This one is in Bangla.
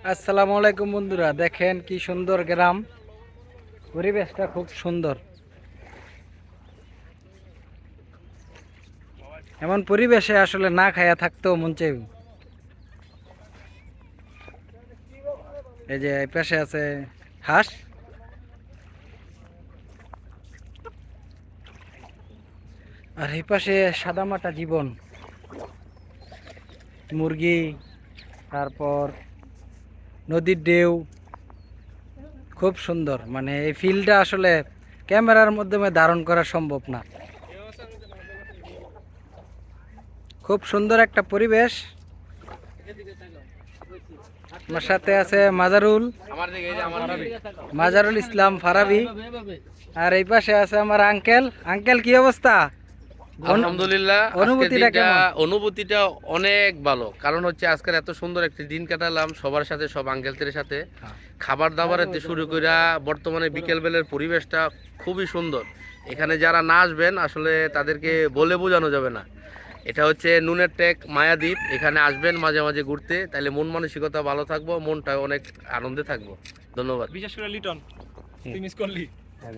আসসালামু আলাইকুম বন্ধুরা, দেখেন কি সুন্দর গ্রাম। পরিবেশটা খুব সুন্দর। এমন পরিবেশে আসলে না খায়া থাকতেও মন চাই এই যে পাশে আছে হাঁস। আর এই পাশে সাদামাটা জীবন। মুরগি, তারপর নদীর ঢেউ, খুব সুন্দর। মানে এই ফিলটা আসলে ক্যামেরার মাধ্যমে ধারণ করা সম্ভব না। খুব সুন্দর একটা পরিবেশ। আমার সাথে আছে মাজারুল। মাজারুল ইসলাম ফারাবি। আর এই পাশে আছে আমার আঙ্কেল। আঙ্কেল, কি অবস্থা? আলহামদুলিল্লাহ অনুভূতিটা অনুভূতিটা অনেক ভালো। কারণ হচ্ছে আজকের এত সুন্দর একটি দিন কাটালাম সবার সাথে সব আঙ্কেলদের সাথে। হ্যাঁ। খাবার দাবারেতে শুরু কইরা বর্তমানে বিকেল বেলের পরিবেশটা খুবই সুন্দর। এখানে যারা না আসবেন আসলে তাদেরকে বলে বোঝানো যাবে না। এটা হচ্ছে নুনের টেক মায়াদ্বীপ। এখানে আসবেন মাঝে মাঝে ঘুরতে তাহলে মন মানসিকতা ভালো থাকব মনটা অনেক আনন্দে থাকব। ধন্যবাদ। বিশেষ করে লিটন। তুই মিস করলি। হ্যাঁ।